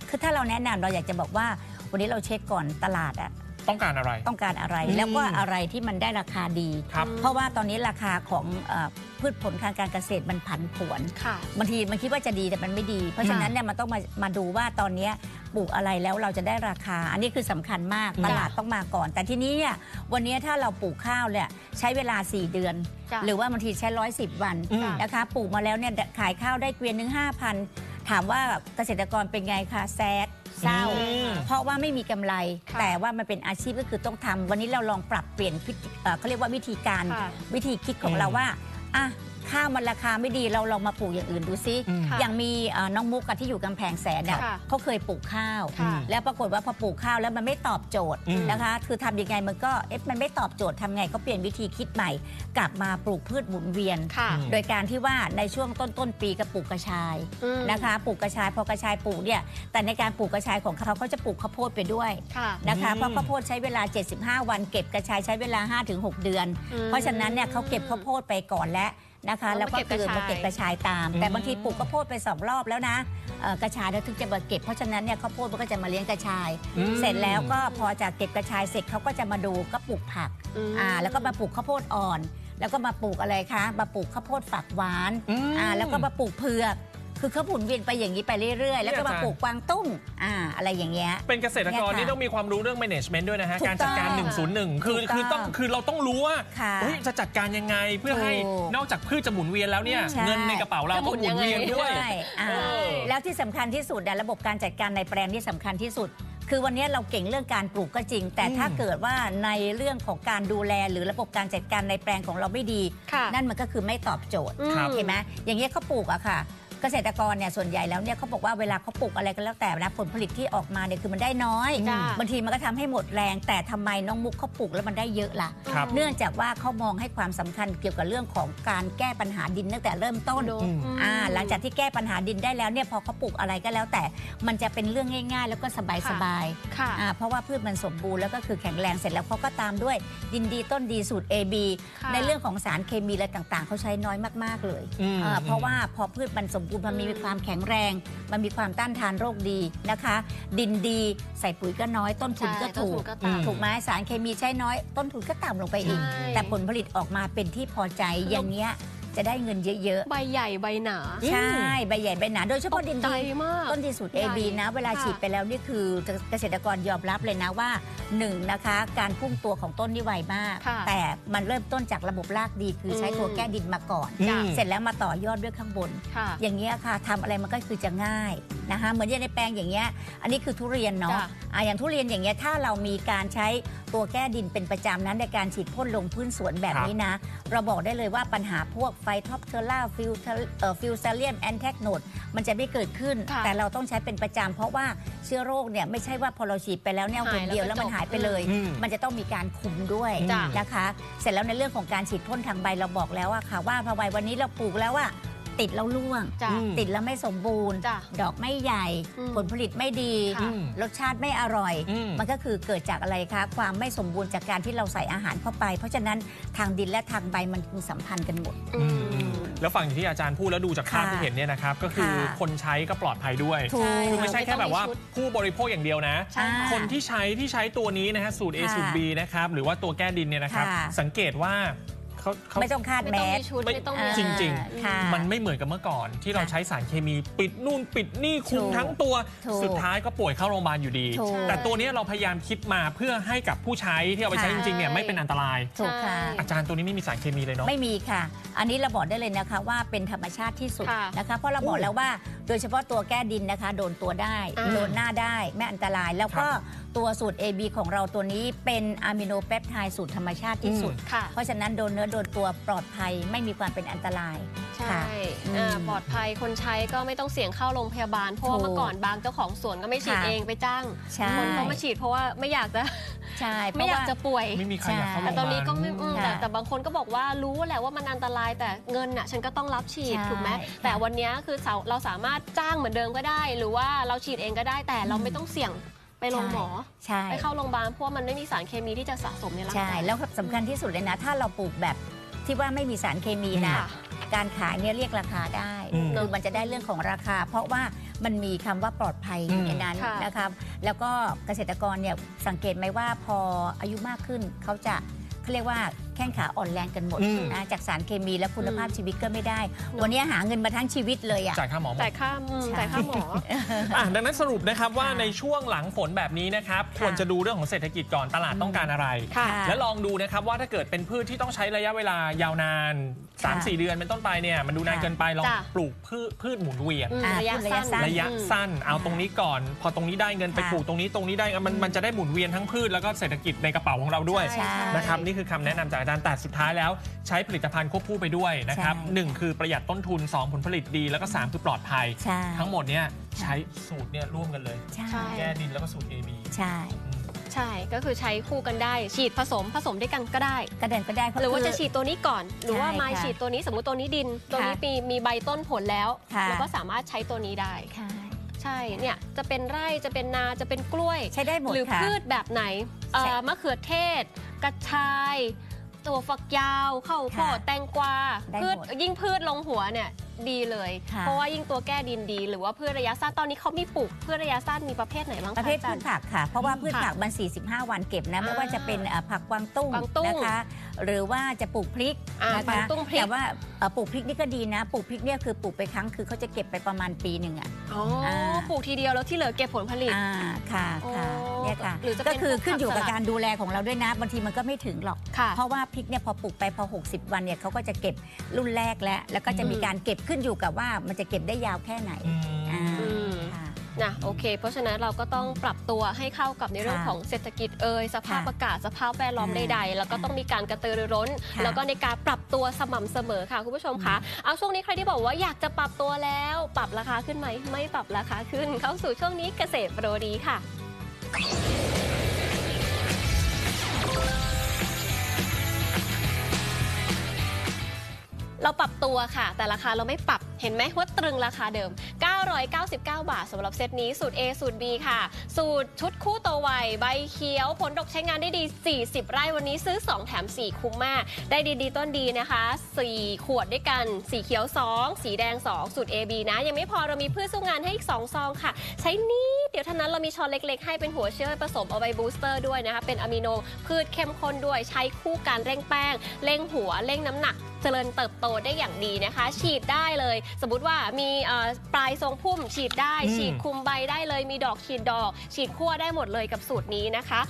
คือถ้าเราแนะนำเราอยากจะบอกว่า วันนี้เราเช็คก่อนตลาดอะ ต้องการอะไร ต้องการอะไรอืมแล้วก็อะไรที่มันได้ราคาดี ครับ เพราะว่าตอนนี้ราคาของเออพืชผลทางการเกษตรมันผันผวน ค่ะ บางทีมันคิดว่าจะดีแต่มันไม่ดี เพราะฉะนั้นเนี่ยมันต้องมามาดูว่าตอนเนี้ยปลูกอะไรแล้วเราจะได้ราคา อันนี้คือสำคัญมากอืมตลาดต้องมาก่อน แต่ทีนี้เนี่ยวันนี้ถ้าเราปลูกข้าวเนี่ยใช้เวลา 4 เดือน จ้ะ หรือว่าบางทีใช้ร้อยสิบวันอืม นะคะปลูกมาแล้วเนี่ยขายข้าวได้เกวียนหนึ่งห้าพันถามว่าเกษตรกรเป็นไงคะแซด เศร้าอืมเพราะว่าไม่มีกำไรค่ะแต่ว่ามันเป็นอาชีพก็คือต้องทำวันนี้เราลองปรับเปลี่ยนพิธีเอ่อเขาเรียกว่าวิธีการค่ะวิธีคิดของอืมเราว่าอะ ข้าวมันราคาไม่ดีเราลองมาปลูกอย่างอื่นดูซิอืมค่ะอย่างมีเอ่อน้องมุกอะที่อยู่กำแพงแสนเนี่ยค่ะเขาเคยปลูกข้าว ค่ะ แล้วปรากฏว่าพอปลูกข้าวแล้วมันไม่ตอบโจทย์อืม นะคะ คือทำยังไงมันก็เอ๊ะมันไม่ตอบโจทย์ทำไงก็เปลี่ยนวิธีคิดใหม่ กลับมาปลูกพืชหมุนเวียน ค่ะอืมโดยการที่ว่าในช่วงต้นต้นๆปีก็ปลูกกระชายอืมนะคะปลูกกระชายพอกระชายปลูกเนี่ยแต่ในการปลูกกระชายของเขาเขาจะปลูกข้าวโพดไปด้วยค่ะ นะคะอืม เพราะข้าวโพดใช้เวลา 75 วันเก็บกระชายใช้เวลา 5-6 เดือน อืมเพราะฉะนั้นเนี่ยเขาเก็บข้าวโพดไปก่อนแล้ว นะคะ แล้แล้ววมาก็เก็บคือกระชายมาเก็บกระชายตามอืมแต่บางทีปลูกข้าวโพดไปสองรอบแล้วนะเอ่อกระชายแล้วถึงจะมาเก็บเพราะฉะนั้นเนี่ยข้าวโพดมันก็จะมาเลี้ยงกระชาย อืม เสร็จแล้วก็พอจากเก็บกระชายเสร็จเขาก็จะมาดูก็ปลูกผักมอ่าแล้วก็มาปลูกข้าวโพดอ่อน แล้วก็มาปลูกอะไรคะมาปลูกข้าวโพดฝักหวาน อืม อ่าแล้วก็มาปลูกเผือก คือเขาหมุนเวียนไปอย่างนี้ไปเรื่อยๆ แล้วก็มาเนี่ยอาจารย์ปลูกกวางตุ้งอ่าอะไรอย่างเงี้ย เป็นเกษตรกรเนี่ยค่ะนี่ต้องมีความรู้เรื่อง management ด้วยนะฮะถูกการจัดการต้อง101 คือถูกต้องคือต้องคือเราต้องรู้ว่าค่ะเฮ้ยจะจัดการยังไงเพื่อให้ถูกนอกจากพืชจะหมุนเวียนแล้วเนี่ยใช่เงินในกระเป๋าเราจะหมุก็นหมุนเวียนยังไงด้วยใช่อ่าเออแล้วที่สำคัญที่สุดอะระบบการจัดการในแปลงที่สำคัญที่สุดคือวันนี้เราเก่งเรื่องการปลูกก็จริง แต่ถ้าอืมเกิดว่าในเรื่องของการดูแลหรือระบบการจัดการในแปลงของเราไม่ดีค่ะนั่นมันก็คือไม่ตอบโจทย์อืมครับเห็นไหมอย่างเงี้ยเขาปลูกอะค่ะ เกษตรกรเนี่ยส่วนใหญ่แล้วเนี่ยเขาบอกว่าเวลาเขาปลูกอะไรก็แล้วแต่นะผลผลิตที่ออกมาเนี่ยคือมันได้น้อยจ้ะ บางทีมันก็ทำให้หมดแรง แต่ทำไมน้องมุกเขาปลูกแล้วมันได้เยอะล่ะ ครับ เนื่องจากว่าเขามองให้ความสำคัญเกี่ยวกับเรื่องของการแก้ปัญหาดินตั้งแต่เริ่มต้น ดูอืมอ่าหลังจากที่แก้ปัญหาดินได้แล้วเนี่ยพอเขาปลูกอะไรก็แล้วแต่ มันจะเป็นเรื่องง่าย ๆ แล้วก็สบายค่ะๆอ่าเพราะว่าพืชมันสมบูรณ์แล้วก็คือแข็งแรงเสร็จแล้วเขาก็ตามด้วยดินดีต้นดีสูตร AB ค่ะ ในเรื่องของสารเคมีอะไรต่างๆ เขาใช้น้อยมากๆเลยอืม อ่าเพราะว่าพอพืชมันสมบูรณ์มันมีความแข็งแรง มันมีความต้านทานโรคดีนะคะ ดินดีใส่ปุ๋ยก็น้อยต้นทุนก็ใช่ต้นถูทุกนก็ต่ำถูกไหมสารเคมีใช้น้อย ต้นทุนก็ต่ำลงไปอีกใช่แต่ผลผลิตออกมาเป็นที่พอใจอย่างเงี้ย จะได้เงินเยอะใบใหญ่ใบหนา ๆ ใช่ใบใหญ่ใบหนาโดยเฉพาะดินใจดีมาก ต้นดีสูตรใหญ่ AB นะ เวลาค่ะ ฉีดไปแล้วนี่คือเกษตรกรยอมรับเลยนะว่าหนึ่งนะคะ การพุ่งตัวของต้นนี่ไวมาก ค่ะแต่มันเริ่มต้นจากระบบรากดีคือใช้อืมตัวแก้ดินมาก่อน อืม เสร็จแล้วมาต่อยอดด้วยข้างบน ค่ะ อย่างเงี้ยค่ะทำอะไรมันก็คือจะง่ายนะคะเหมือนอย่างในแปลงอย่างเงี้ยอันนี้คือทุเรียนเนาะจ้ะอะอย่างทุเรียนอย่างเงี้ยถ้าเรามีการใช้ ตัวแก้ดินเป็นประจำนั้นในการฉีดพ่นลงพื้นสวนแบบนี้นะ เราบอกได้เลยว่าปัญหาพวกไฟท็อปเทอร่าฟิวฟิวเซเลียมแอนแทกโนดมันจะไม่เกิดขึ้นค่ะแต่เราต้องใช้เป็นประจำเพราะว่าเชื้อโรคเนี่ยไม่ใช่ว่าพอเราฉีดไปแล้วเนี่ยหายคนเดียวแล้แล้ววก็มันจบหายไปเลยอืมมันจะต้องมีการคุมด้วยจ้ะนะคะ เสร็จแล้วในเรื่องของการฉีดพ่นทางใบเราบอกแล้วอะค่ะว่าพอใบวันนี้เราปลูกแล้วว่า ติดแล้วร่วง จ้ะอืมติดแล้วไม่สมบูรณ์ จ้ะดอกไม่ใหญ่ อืมผลผลิตไม่ดี ค่ะ รสชาติไม่อร่อย อืม มันก็คือเกิดจากอะไรคะ ความไม่สมบูรณ์จากการที่เราใส่อาหารเข้าไป เพราะฉะนั้นทางดินและทางใบมันคือสัมพันธ์กันหมด อืมอืม แล้วฝั่งที่อาจารย์พูดแล้วดูจากภาพค่ะที่เห็นเนี่ยนะครับ ก็คือค่ะ คนใช้ก็ปลอดภัยด้วย ถูก คือไม่ใช่แค่แบบว่าไม่ต้องมีชุด ผู้บริโภคอย่างเดียวนะ ใช่ค่ะคนที่ใช้ที่ใช้ตัวนี้นะฮะสูตร A ค่ะสูตร B นะครับ หรือว่าตัวแก้ดินเนี่ยนะครับ ค่ะสังเกตว่า เขาเขาไม่ต้องคาดไม่แมต้องส มีชุด ไม่ไม่ต้องมีอ่าจริงค่ะมันไม่เหมือนกับเมื่อก่อน ที่เราค่ะใช้สารเคมีปิดนู่นปิดนี่คุมถูกทั้งตัว ถูกสุดท้ายก็ป่วยเข้าโรงพยาบาลอยู่ดี ถูก แต่ตัวเนี้ยเราพยายามคิดมาเพื่อให้กับผู้ใช้ที่เอาไปใช้จค่ะริงๆเนี่ยไม่เป็นอันตราย ถูกค่ะ อาจารย์ตัวนี้ไม่มีสารเคมีเลยเนาะ ไม่มีค่ะ อันนี้เราบอกได้เลยนะคะว่าเป็นธรรมชาติที่สุดค่ะนะคะ เพราะเราบอกแล้วว่าโดยเฉพาะตัวแก้ดินนะคะ โดนตัวได้ อ่า โดนหน้าได้ไม่อันตราย แล้วก็ตัวสูตร AB ของเราตัวนี้เป็นอะมิโนเปปไทด์สูตรธรรมชาติที่สุด ค่ะ เพราะฉะนั้นโดนเนื้อโดนตัวปลอดภัยไม่มีความเป็นอันตราย ใช่ค่ะอ่าอืมปลอดภัยคนใช้ก็ไม่ต้องเสี่ยงเข้าโรงพยาบาล เพราะว่าถูกเมื่อก่อนบางเจ้าของสวนก็ไม่ฉีดค่ะเองไปจ้างใช่ คนเขามาฉีดเพราะว่าไม่อยากจะใช่เพไม่ราะอยากว่าจะป่วย ไม่มีใครอยากเข้าโรแต่งพตอนยาบานี้ลก็ไม่อืมค่ะแต่แต่บางคนก็บอกว่ารู้แหละว่ามันอันตรายแต่เงินน่ะฉันก็ต้องรับฉีดใช่ถูกไหมค่ะแต่วันเนี้ยคือเราเราสามารถจ้างเหมือนเดิมก็ได้ หรือว่าเราฉีดเองก็ได้แต่เราไม่ต้องเสี่ยง ไปโรงหมอ ใช่ไปเข้าโรงพยาบาลเพราะว่ามันไม่มีสารเคมีที่จะสะสมในร่างใช่กายแล้วสำคัญที่สุดเลยนะ ถ้าเราปลูกแบบที่ว่าไม่มีสารเคมีนะ ค่ะ การขายเนี่ยเรียกราคาได้อืมคือมันจะได้เรื่องของราคา เพราะว่ามันมีคำว่าปลอดภัยอยู่ในนั้นค่ะ นะครับแล้วก็เกษตรกรเนี่ยสังเกตไหมว่าพออายุมากขึ้นเขาจะเขาเรียกว่าแข้งขาอ่อนแรงกันหมดอืม นะจากสารเคมีและคุณภาพอืมชีวิตก็ไม่ได้เนอะวันนี้หาเงินมาทั้งชีวิตเลยอะ จ่ายค่าหมอหมด จ่ายค่าอืมใช่ จ่ายค่าหมอ อะดังนั้นสรุปนะครับว่าค่ะในช่วงหลังฝนแบบนี้นะครับค่ะ ควรจะดูเรื่องของเศรษฐกิจก่อนตลาดต้องการอะไร ค่ะ และลองดูนะครับว่าถ้าเกิดเป็นพืชที่ต้องใช้ระยะเวลายาวนานค่ะ3-4 เดือนเป็นต้นไปเนี่ยมันดูนานค่ะเกินไปลองจ้ะ ปลูกพืชพืชหมุนเวียน อืมอ่าระยะระยะสั้สั้น ระยะสั้นเอาค่ะตรงนี้ก่อน พอตรงนี้ได้เงินไปค่ะปลูกตรงนี้ตรงนี้ได้มันมันจะได้หมุนเวียนทั้งพืชแล้วก็เศรษฐกิจในกระเป๋าของเราด้วยใช่ นะครับนี่คือคำแนะนำจากอาจารย์แต่สุดท้ายแล้วใช้ผลิตภัณฑ์ควบคู่ไปด้วยนะครับใช่ หนึ่งคือประหยัดต้นทุน 2 ผลผลิตดีแล้วก็ 3 คือปลอดภัย ใช่ ทั้งหมดเนี่ยใช้สูตรเนี่ยร่วมกันเลย ใช่ใช่แก้ดินแล้วก็สูตร AB ใช่ใช่ก็คือใช้คู่กันได้ ฉีดผสมผสมด้วยกันก็ได้ก็เดินก็ได้เพ หรือว่าคืจะฉีดตัวนี้ก่อน หรือว่าใช่ไม้ค่ะฉีดตัวนี้สมมติตัวนี้ดิน ตัวนี้ค่ะมีมีใบต้นผลแล้วค่ะแล้วก็สามารถใช้ตัวนี้ได้ใช่ใช่เนี่ยจะเป็นไร่จะเป็นนาจะเป็นกล้วย ใช้ได้หมดหรือค่ะ พืชแบบไหนเอ่อใช่ มะเขือเทศ กระชาย ตัวฝักยาวข้าวโพดค่ะแตงกวาได้พืชหมด ยิ่งพืชลงหัวเนี่ย ดีเลย ค่ะ เพราะว่ายิ่งตัวแก้ดินดี หรือว่าพืชระยะสั้นตอนนี้เขามีปลูกพืชระยะสั้นมีประเภทไหนบ้างคประเภทอาจาพืรชย์ ผักค่ะ เพราะว่าพืชค่ะผักมัน 45 วันเก็บนะไม่ว่าจะเป็นเอ่อผักกวางตุ้งกวางตุ้งนะคะ หรือว่าจะปลูกพริกอ่านะกวาคะงตุ้งพริก แต่ว่าเอ่อปลูกพริกนี่ก็ดีนะ ปลูกพริกเนี่ยคือปลูกไปครั้งคือเขาจะเก็บไปประมาณปีหนึ่งอะ อ๋ออาปลูกทีเดียวแล้วที่เหลือเก็บผลผลิต อ่าค่ะค่ะโอ้เนี่ยค่ะหรือจะเป็นก็คือขึ้นอยู่กับผักสลัดการดูแลของเราด้วยนะบางทีมันก็ไม่ถึงหรอก ค่ะ เพราะว่าพริกเนี่ยพอปลูกไปพอ 60 วันเนี่ยเขาก็จะเก็บรุ่นแรกแล้ว แล้วก็จะมีการเก็บขึ้นอยู่กับว่ามันจะเก็บได้ยาวแค่ไหนอืมอ่าอืม ค่ะ นะโอเค เพราะฉะนั้นเราก็ต้องปรับตัวให้เข้ากับในเรื่องค่ะของเศรษฐกิจเอ่ยสภาพค่ะอากาศสภาพแวดล้อมค่ะใดๆแล้วก็ต้องมีการกระตือรือร้น ค่ะแล้วก็ในการปรับตัวสม่ำเสมอค่ะคุณผู้ชมคะเอาช่วงนี้ใครที่บอกว่าอยากจะปรับตัวแล้ว ปรับราคาขึ้นไหมไม่ปรับราคาขึ้น เข้าสู่ช่วงนี้เกษตรโปรดีค่ะ เราปรับตัวค่ะ แต่ราคาเราไม่ปรับเห็นไหมว่าตรึงราคาเดิม 999 บาทสำหรับเซตนี้สูตร A สูตร B ค่ะ สูตรชุดคู่ตัวไวใบเขียว ผลดกใช้งานได้ดี 40 ไร่วันนี้ซื้อ 2 แถม 4 คุ้มมาก ได้ดีๆต้นดีนะคะ 4 ขวดด้วยกัน สีเขียว 2 สีแดง 2 สูตร A B นะ ยังไม่พอเรามีพืชสู้งานให้อีก 2 ซองค่ะ ใช้นิดเดี๋ยวท่านั้นเรามีช้อนเล็กๆ ให้เป็นหัวเชื้อผสมเอาไว้บูสเตอร์ด้วยนะคะเป็นอะมิโนพืชเข้มข้นด้วยใช้คู่การเร่งแป้งเร่งหัวเร่งน้ำหนัก เจริญเติบโตได้อย่างดีนะคะ ฉีดได้เลย สมมติว่ามีเอ่อปลายทรงพุ่มฉีดได้ อืม ฉีดคุมใบได้เลยมีดอกฉีดดอก ฉีดขั้วได้หมดเลยกับสูตรนี้นะคะ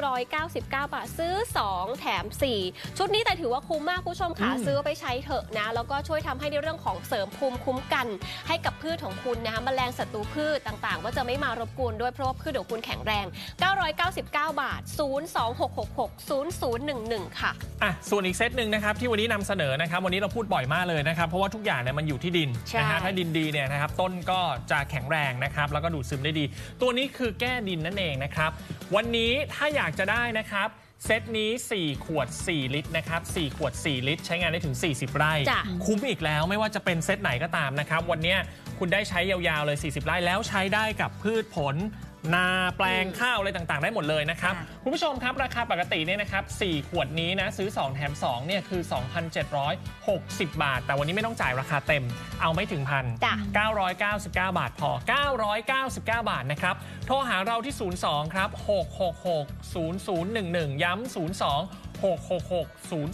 999 บาท ซื้อ 2 แถม 4 ชุดนี้แต่ถือว่าคุ้มมากคุณผู้ชมค่ะอืมซื้อไปใช้เถอะนะ แล้วก็ช่วยทำให้ในเรื่องของเสริมภูมิคุ้มกัน ให้กับพืชของคุณนะคะแมลงศัตรูพืชต่างๆว่าจะไม่มารบกวนด้วยเพราะว่าพืชของคุณแข็งแรง 999 บาท 02666 0011 ค่ะอะส่วนอีกเซตหนึ่งนะครับที่วันนี้นำเสนอนะครับวันนี้เราพูดบ่อยมากเลยนะครับเพราะว่าทุกอย่างเนี่ยมันอยู่ที่ดินใช่นะฮะถ้าดินดีเนี่ยนะครับต้นก็จะแข็งแรงนะครับแล้วก็ดูดซึมได้ดี ตัวนี้คือแก้ดินนั่นเองนะครับวันนี้ถ้าอยากจะได้นะครับ เซตนี้ 4 ขวด 4 ลิตรนะครับ4ขวด 4 ลิตร ใช้งานได้ถึง 40 ไร่ จ้ะ คุ้มอีกแล้วไม่ว่าจะเป็นเซตไหนก็ตามนะครับ วันเนี้ยคุณได้ใช้ยาวๆเลย 40 ไร่แล้วใช้ได้กับพืชผล นาแปลงอืมข้าวอะไรต่างๆ ได้หมดเลยนะครับค่ะคุณผู้ชมครับราคาปกติเนี่ยนะครับ 4 ขวดนี้นะซื้อ 2 แถม 2 เนี่ยคือ 2,760 บาท แต่วันนี้ไม่ต้องจ่ายราคาเต็ม เอาไม่ถึงพันจ้ะ999 บาทพอ 999 บาทนะครับ โทรหาเราที่ 02 ครับ 666 0011 ย้ำ 02 666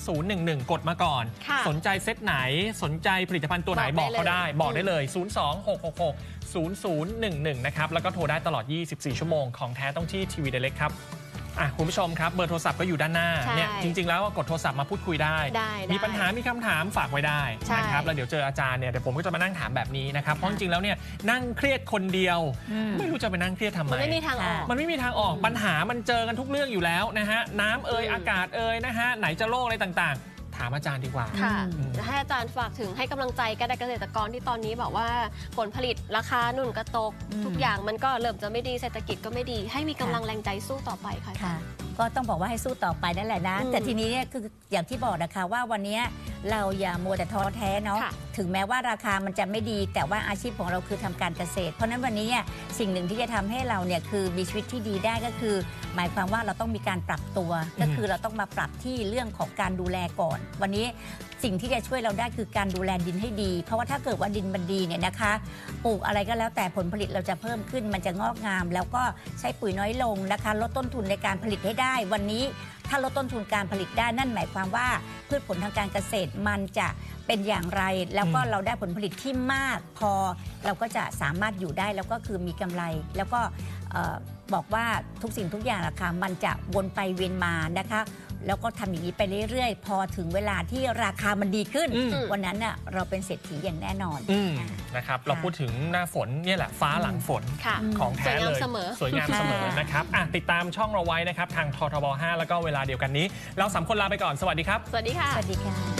0011 กดมาก่อน ค่ะสนใจเซตไหนสนใจผลิตภัณฑ์ตัวไหนบบออกกได้เขาได้เลยบอกได้เลย 02 666 0011 นะครับ แล้วก็โทรได้ตลอด 24 ชั่วโมงของแท้ต้องที่ทีวีเดเล็กครับ อะคุณผู้ชมครับเบอร์โทรศัพท์ก็อยู่ด้านหน้าใช่เนี่ยจริง ๆ แล้วกดโทรศัพท์มาพูดคุยได้ ได้ได้มีปัญหามีคำถามฝากไว้ได้ใช่นะครับแล้วเดี๋ยวเจออาจารย์เนี่ยเดี๋ยวผมก็จะมานั่งถามแบบนี้นะครับเพราะจริงๆแล้วเนี่ยนั่งเครียดคนเดียว อืม ไม่รู้จะไปนั่งเครียดทำไม มันไม่มีทางออก มันไม่มีทางออกปัญหามันเจอกันทุกเรื่องอยู่แล้วนะฮะน้ำเอ่ยอืม อากาศเอ่ยนะฮะไหนจะโรคอะไรต่างๆ ถามอาจารย์ดีกว่า ค่ะอืม จะให้อาจารย์ฝากถึงให้กำลังใจกันเกษตรกรที่ตอนนี้แบบว่าผลผลิตราคาหนุนกระตก อืม ทุกอย่างมันก็เริ่มจะไม่ดีเศรษฐกิจก็ไม่ดี ให้มีกำลังแรงใจสู้ต่อไปค่ะอาจาค่ะ รย์ ก็ต้องบอกว่าให้สู้ต่อไปนั่นแหละนะอืมแต่ทีนี้เนี่ยคืออย่างที่บอกนะคะว่าวันนี้เราอย่ามัวแต่ท้อแท้เนาะค่ะถึงแม้ว่าราคามันจะไม่ดี แต่ว่าอาชีพของเราคือทำการเกษตร เพราะฉะนั้นวันนี้เนี่ยสิ่งหนึ่งที่จะทำให้เราเนี่ยคือมีชีวิตที่ดีได้ก็คือ หมายความว่าเราต้องมีการปรับตัว ก็คือเราต้องมาปรับที่เรื่องของการดูแลก่อน วันนี้ สิ่งที่จะช่วยเราได้คือการดูแลดินให้ดี เพราะว่าถ้าเกิดว่าดินมันดีเนี่ยนะคะ ปลูกอะไรก็แล้วแต่ผลผลิตเราจะเพิ่มขึ้น มันจะงอกงาม แล้วก็ใช้ปุ๋ยน้อยลงนะคะ ลดต้นทุนในการผลิตให้ได้ วันนี้ถ้าลดต้นทุนการผลิตได้นั่นหมายความว่า พืชผลทางการเกษตรมันจะเป็นอย่างไร แล้วก็อืมเราได้ผลผลิตที่มากพอเราก็จะสามารถอยู่ได้แล้วก็คือมีกำไร แล้วก็เอ่อบอกว่าทุกสิ่งทุกอย่างราคามันจะวนไปเวียนมานะคะ แล้วก็ทำอย่างนี้ไปเรื่อยๆ พอถึงเวลาที่ราคามันดีขึ้น อืม วันนั้นน่ะเราเป็นเศรษฐีอย่างแน่นอนอืมนะครับ เราพูดถึงหน้าฝนเนี่ยแหละฟ้าหลังฝน ค่ะ ของแท้สวยงามเลยเสมอ สวยงามเสมอค่ะนะครับอะติดตามช่องเราไว้นะครับ ทางททบ 5 แล้วก็เวลาเดียวกันนี้ เราสามคนลาไปก่อน สวัสดีครับ สวัสดีค่ะ สวัสดีค่ะ